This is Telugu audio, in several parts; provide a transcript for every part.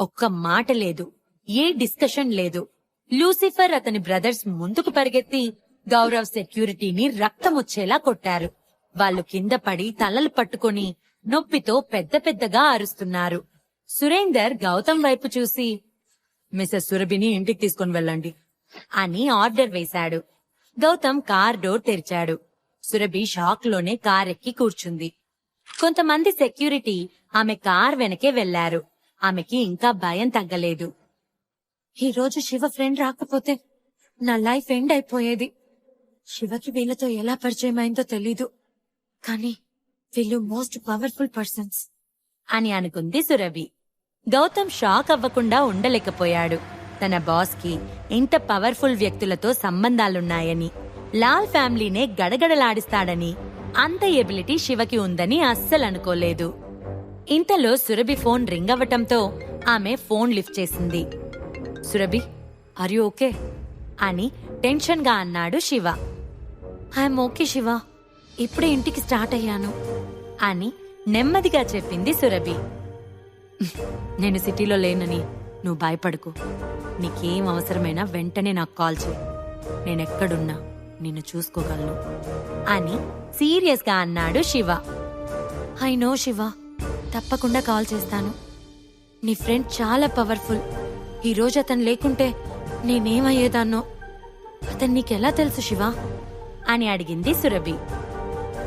ఒక్క మాట లేదు ఏ డిస్కషన్ లేదు. లూసిఫర్ అతని బ్రదర్స్ ముందుకు పరిగెత్తి గౌరవ్ సెక్యూరిటీని రక్తమొచ్చేలా కొట్టారు. వాళ్ళు కింద పడి తలలు పట్టుకొని నొప్పితో పెద్ద పెద్దగా అరుస్తున్నారు. సురేందర్ గౌతమ్ వైపు చూసి మిస్సెస్ సురభిని ఇంటికి తీసుకుని వెళ్ళండి అని ఆర్డర్ వేశాడు. గౌతమ్ కార్ డోర్ తెరిచాడు. సురభి షాక్లోనే కార్ ఎక్కి కూర్చుంది. కొంతమంది సెక్యూరిటీ ఆమె కార్ వెనకే వెళ్ళారు ఆమెకి ఇంకా భయం తగ్గలేదు. ఈ రోజు శివ ఫ్రెండ్ రాకపోతే నా లైఫ్ ఎండ్ అయిపోయేది. శివకి వీళ్ళతో ఎలా పరిచయం అయిందో తెలీదు. కానీ వీళ్ళు మోస్ట్ పవర్ఫుల్ పర్సన్స్ అని అనుకుంది సురభి. గౌతమ్ షాక్ అవ్వకుండా ఉండలేకపోయాడు. తన బాస్కి ఇంత పవర్ఫుల్ వ్యక్తులతో సంబంధాలున్నాయని లాల్ ఫ్యామిలీనే గడగడలాడిస్తాడని అంత ఎబిలిటీ శివకి ఉందని అస్సలు అనుకోలేదు. ఇంతలో సురభి ఫోన్ రింగ్ అవ్వటంతో ఆమె ఫోన్ లిఫ్ట్ చేసింది. సురభి ఆర్ యూ ఓకే అని టెన్షన్గా అన్నాడు శివ. I'm okay Shiva. ఇప్పుడే ఇంటికి స్టార్ట్ అయ్యాను అని నెమ్మదిగా చెప్పింది సురభి. నేను సిటీలో లేనని నువ్వు భయపడకు. నీకేం అవసరమైనా వెంటనే నాకు కాల్ చేయి. నేనెక్కడున్నా నిన్ను చూసుకోగలను అని సీరియస్గా అన్నాడు శివ. I know Shiva. తప్పకుండా కాల్ చేస్తాను. నీ ఫ్రెండ్ చాలా పవర్ఫుల్. ఈరోజు అతను లేకుంటే నేనేమయ్యేదాన్నో. అతను నీకెలా తెలుసు శివ? అని అడిగింది సురభి.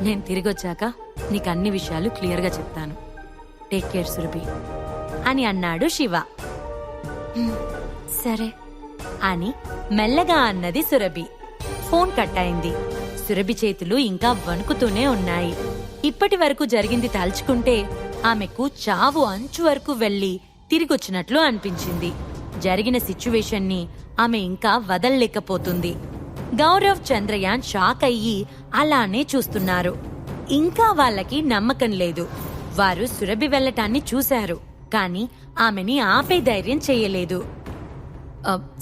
నేను తిరిగొచ్చాక నీకు అన్ని విషయాలు క్లియర్గా చెప్తాను. Take care Surabhi. అని అన్నాడు శివ. సరే అని మెల్లగా అన్నది సురభి. ఫోన్ కట్ అయింది సురభి చేతులు ఇంకా వణుకుతూనే ఉన్నాయి. ఇప్పటి వరకు జరిగింది తలుచుకుంటే ఆమెకు చావు అంచు వరకు వెళ్ళి తిరిగొచ్చినట్లు అనిపించింది. జరిగిన సిచ్యువేషన్ని ఆమె ఇంకా వదల్లేకపోతుంది. గౌరవ్ చంద్రయాన్ షాక్ అయ్యి అలానే చూస్తున్నారు. ఇంకా వాళ్ళకి నమ్మకం లేదు. వారు సురభి వెళ్ళటాన్ని చూశారు కాని ఆమెని ఆపే ధైర్యం చేయలేదు.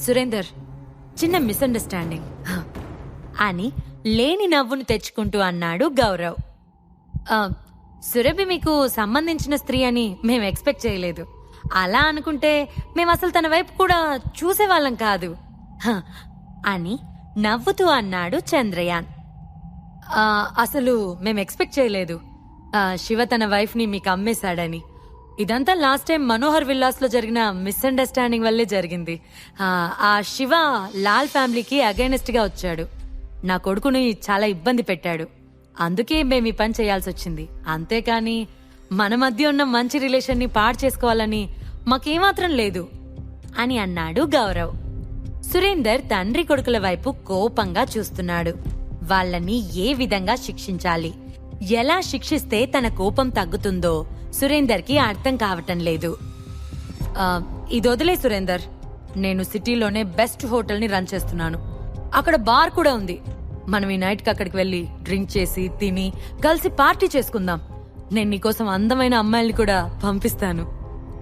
సురేందర్ చిన్న మిస్అండర్స్టాండింగ్. అని లేని నవ్వును తెచ్చుకుంటూ అన్నాడు గౌరవ్. సురభి మీకు సంబంధించిన స్త్రీ అని మేము ఎక్స్పెక్ట్ చేయలేదు. అలా అనుకుంటే మేము అసలు తన వైపు కూడా చూసేవాళ్ళం కాదు. అని నవ్వుతూ అన్నాడు చంద్రయాన్. అసలు మేము ఎక్స్పెక్ట్ చేయలేదు. శివ తన వైఫ్ని మీకు అమ్మేశాడని. ఇదంతా లాస్ట్ టైం మనోహర్ విల్లాస్లో జరిగిన మిస్అండర్స్టాండింగ్ వల్లే జరిగింది. ఆ, శివ లాల్ ఫ్యామిలీకి అగైనెస్ట్గా వచ్చాడు. నా కొడుకుని చాలా ఇబ్బంది పెట్టాడు. అందుకే మేము ఈ పని చేయాల్సి వచ్చింది అంతేకాని మన మధ్య ఉన్న మంచి రిలేషన్ని పాడు చేసుకోవాలని మాకేమాత్రం లేదు అని అన్నాడు గౌరవ్. సురేందర్ తండ్రి కొడుకుల వైపు కోపంగా చూస్తున్నాడు. వాళ్ళని ఏ విధంగా శిక్షించాలి? ఎలా శిక్షిస్తే తన కోపం తగ్గుతుందో సురేందర్కి అర్థం కావటం లేదు. ఇది వదిలే సురేందర్. నేను సిటీలోనే బెస్ట్ హోటల్ని రన్ చేస్తున్నాను. అక్కడ బార్ కూడా ఉంది. మనం ఈ నైట్కి అక్కడికి వెళ్ళి డ్రింక్ చేసి తిని కలిసి పార్టీ చేసుకుందాం. నేను నీకోసం అందమైన అమ్మాయిల్ని కూడా పంపిస్తాను.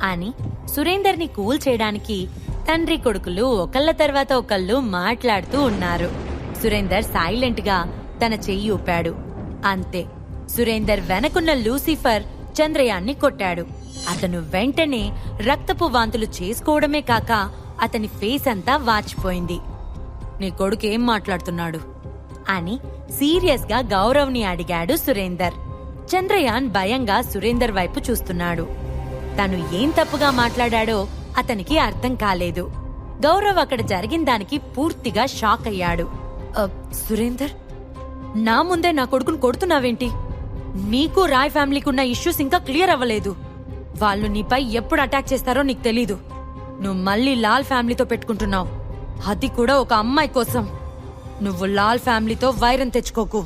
అని సురేందర్ని కూల్ చేయడానికి తండ్రి కొడుకులు ఒకళ్ళ తర్వాత ఒకళ్ళు మాట్లాడుతూ ఉన్నారు. సురేందర్ సైలెంట్గా తన చెయ్యి ఊపాడు. అంతే. సురేందర్ వెనకున్న లూసిఫర్ చంద్రయాన్ని కొట్టాడు. అతను వెంటనే రక్తపు వాంతులు చేసుకోవడమే కాక అతని ఫేస్ అంతా వాచిపోయింది. నీ కొడుకు ఏం మాట్లాడుతున్నాడు? అని సీరియస్గా గౌరవ్ని అడిగాడు సురేందర్. చంద్రయాన్ భయంగా సురేందర్ వైపు చూస్తున్నాడు. తను ఏం తప్పుగా మాట్లాడాడో అతనికి అర్థం కాలేదు. గౌరవ్ అక్కడ జరిగిన దానికి పూర్తిగా షాక్ అయ్యాడు. సురేందర్ నా ముందే నా కొడుకును కొడుతున్నావేంటి? నీకు రాయ్ ఫ్యామిలీకి ఉన్న ఇష్యూస్ ఇంకా క్లియర్ అవ్వలేదు. వాళ్ళు నీపై ఎప్పుడు అటాక్ చేస్తారో నీకు తెలీదు. నువ్వు మళ్ళీ లాల్ ఫ్యామిలీతో పెట్టుకుంటున్నావు. అది కూడా ఒక అమ్మాయి కోసం. నువ్వు లాల్ ఫ్యామిలీతో వైరం తెచ్చుకోకు.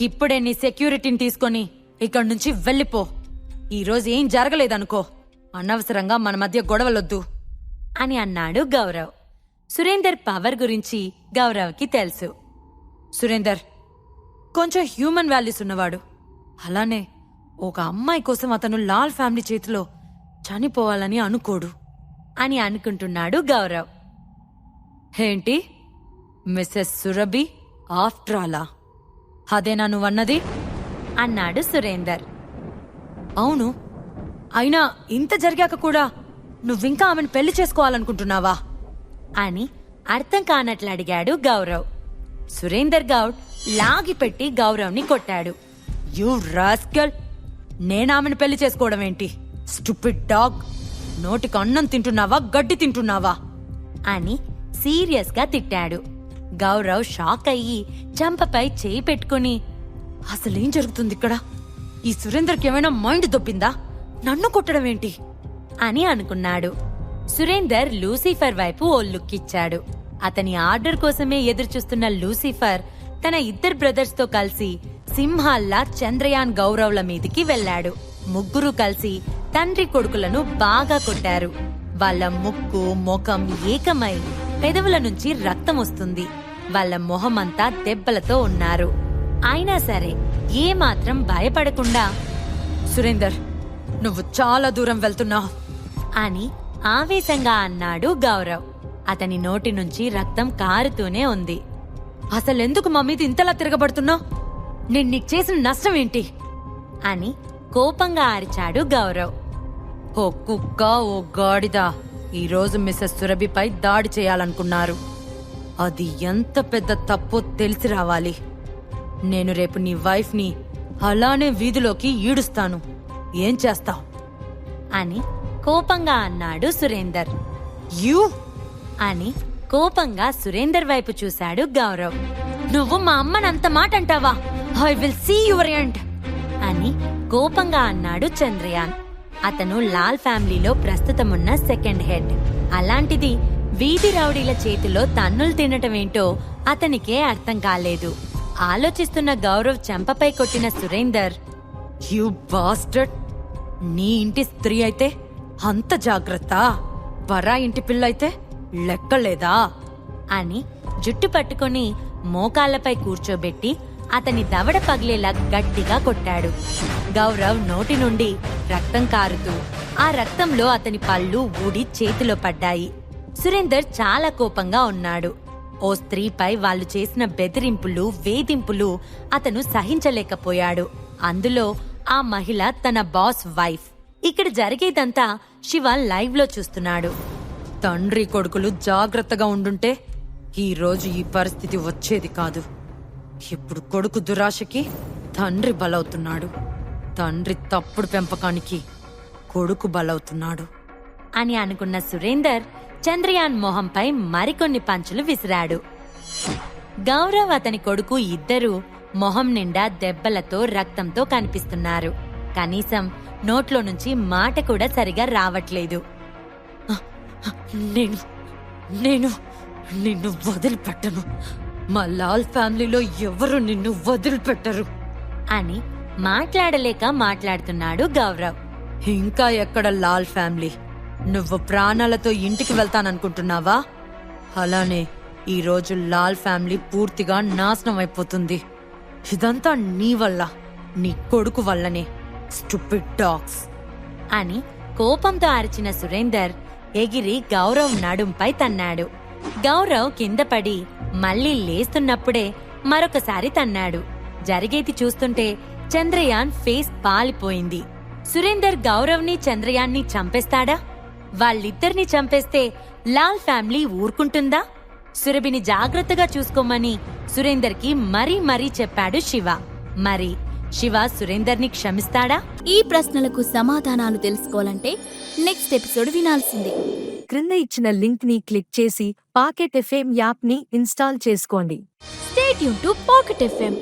ఇప్పుడే నీ సెక్యూరిటీని తీసుకొని ఇక్కడి నుంచి వెళ్ళిపో. ఈ రోజు ఏం జరగలేదనుకో. అనవసరంగా మన మధ్య గొడవలొద్దు. అని అన్నాడు గౌరవ్. సురేందర్ పవర్ గురించి గౌరవ్కి తెలుసు. సురేందర్ కొంచెం హ్యూమన్ వాల్యూస్ ఉన్నవాడు. అలానే ఒక అమ్మాయి కోసం అతను లాల్ ఫ్యామిలీ చేతిలో చనిపోవాలని అనుకోడు. అని అనుకుంటున్నాడు గౌరవ్. ఏంటి? మిస్సెస్ సురభి ఆఫ్టర్ ఆలా అదేనా నువ్వన్నది? అన్నాడు సురేందర్. అవును. అయినా ఇంత జరిగాక కూడా నువ్వింకా ఆమెను పెళ్ళి చేసుకోవాలనుకుంటున్నావా? అని అర్థం కానట్లు అడిగాడు గౌరవ్. సురేందర్ గౌడ్ లాగి పెట్టి గౌరవ్ని కొట్టాడు. You rascal! నేనామెను పెళ్ళి చేసుకోవడం ఏంటి? Stupid dog! నోటికి అన్నం తింటున్నావా? గడ్డి తింటున్నావా? అని సీరియస్గా తిట్టాడు. గౌరవ్ షాక్ అయ్యి చంపపై చేయి పెట్టుకుని అసలేం జరుగుతుంది ఇక్కడ ఈ సురేందర్కి ఏమైనా మైండ్ దొబ్బిందా? నన్ను కొట్టడం ఏంటి? అని అనుకున్నాడు. సురేందర్ లూసిఫర్ వైపు ఓ లుక్ ఇచ్చాడు. అతని ఆర్డర్ కోసమే ఎదురుచూస్తున్న లూసిఫర్ తన ఇద్దరు బ్రదర్స్తో కలిసి సింహాల్లా చంద్రయాన్ గౌరవ్ల మీదికి వెళ్ళాడు. ముగ్గురు కలిసి తండ్రి కొడుకులను బాగా కొట్టారు. వాళ్ళ ముక్కు ముఖం ఏకమై పెదవుల నుంచి రక్తం వస్తుంది. వాళ్ళ మొహమంతా దెబ్బలతో ఉన్నారు. అయినా సరే ఏమాత్రం భయపడకుండా సురేందర్ నువ్వు చాలా దూరం వెళ్తున్నావు. అని ఆవేశంగా అన్నాడు గౌరవ్. అతని నోటి నుంచి రక్తం కారుతూనే ఉంది. అసలెందుకు మా మీద ఇంతలా తిరగబడుతున్నావు? నేను నీకు చేసిన నష్టం ఏంటి? అని కోపంగా అరిచాడు గౌరవ్. ఓ కుక్క ఓ గాడిద ఈరోజు మిస్సెస్ సురభిపై దాడి చేయాలనుకున్నారు. అది ఎంత పెద్ద తప్పో తెలిసి రావాలి. నేను రేపు నీ వైఫ్ని అలానే వీధిలోకి ఈడుస్తాను. ఏం చేస్తావ్? అని కోపంగా అన్నాడు సురేందర్. యూ! అని కోపంగా సురేందర్ వైపు చూశాడు గౌరవ్. నువ్వు మా అమ్మని అంత మాట అంటావా I will see your end అని కోపంగా అన్నాడు చంద్రయాన్. అతను లాల్ ఫ్యామిలీలో ప్రస్తుతమున్న సెకండ్ హెడ్. అలాంటిది వీధి రౌడీల చేతిలో తన్నులు తినటం ఏంటో అతనికే అర్థం కాలేదు. ఆలోచిస్తున్న గౌరవ్ చెంపపై కొట్టిన సురేందర్ యు బాస్టర్డ్! నీ ఇంటి స్త్రీ అయితే అంత జాగ్రత్త? పరా ఇంటి పిల్ల అయితే లెక్కలేదా? అని జుట్టు పట్టుకొని మోకాళ్ళపై కూర్చోబెట్టి అతని దవడ పగిలేలా గట్టిగా కొట్టాడు. గౌరవ్ నోటి నుండి రక్తం కారుతూ ఆ రక్తంలో అతని పళ్ళు ఊడి చేతిలో పడ్డాయి. సురేందర్ చాలా కోపంగా ఉన్నాడు. ఓ స్త్రీపై వాళ్ళు చేసిన బెదిరింపులు వేధింపులు అతను సహించలేకపోయాడు. అందులో ఆ మహిళ తన బాస్ వైఫ్. ఇక్కడ జరిగేదంతా శివ లైవ్లో చూస్తున్నాడు. తండ్రి కొడుకులు జాగ్రత్తగా ఉండుంటే ఈరోజు ఈ పరిస్థితి వచ్చేది కాదు. ఇప్పుడు కొడుకు దురాశకి తండ్రి బలవుతున్నాడు. తండ్రి తప్పుడు పెంపకానికి కొడుకు బలవుతున్నాడు. అని అనుకున్న సురేందర్ చంద్రయాన్ మొహంపై మరికొన్ని పంచులు విసిరాడు. గౌరవ్ అతని కొడుకు ఇద్దరూ మొహం నిండా దెబ్బలతో రక్తంతో కనిపిస్తున్నారు. కనీసం నోట్లో నుంచి మాట కూడా సరిగా రావట్లేదు. నేను నేను నిన్ను వదిలిపెట్టను. మా లాల్ ఫ్యామిలీలో ఎవరు నిన్ను వదిలిపెట్టరు? అని మాట్లాడలేక మాట్లాడుతున్నాడు గౌరవ్. ఇంకా ఎక్కడ లాల్ ఫ్యామిలీ? నువ్వు ప్రాణాలతో ఇంటికి వెళ్తాననుకుంటున్నావా? అలానే ఈ రోజు లాల్ ఫ్యామిలీ పూర్తిగా నాశనం అయిపోతుంది. ఇదంతా నీ వల్ల నీ కొడుకు వల్లనే. Stupid dogs. అని కోపంతో అరిచిన సురేందర్ ఎగిరి గౌరవ్ నడుంపై తన్నాడు. గౌరవ్ కింద పడి మళ్ళీ లేస్తున్నప్పుడే మరొకసారి తన్నాడు. జరిగేది చూస్తుంటే చంద్రయాన్ ఫేస్ పాలిపోయింది. సురేందర్ గౌరవ్ని చంద్రయాన్ని చంపేస్తాడా? వాళ్ళిద్దరిని చంపేస్తే లాల్ ఫ్యామిలీ ఊరుకుంటుందా? సురభిని జాగ్రత్తగా చూసుకోమని సురేందర్కి మరీ మరీ చెప్పాడు శివ. మరి శివ సురేందర్ని క్షమిస్తాడా? ఈ ప్రశ్నలకు సమాధానాలు తెలుసుకోవాలంటే నెక్స్ట్ ఎపిసోడ్ వినాల్సిందే. క్రింద ఇచ్చిన లింక్ని క్లిక్ చేసి పాకెట్ ఎఫ్ఎం యాప్ని ఇన్స్టాల్ చేసుకోండి. స్టేట్ యూన్ టు పాకెట్ ఎఫ్ఎం.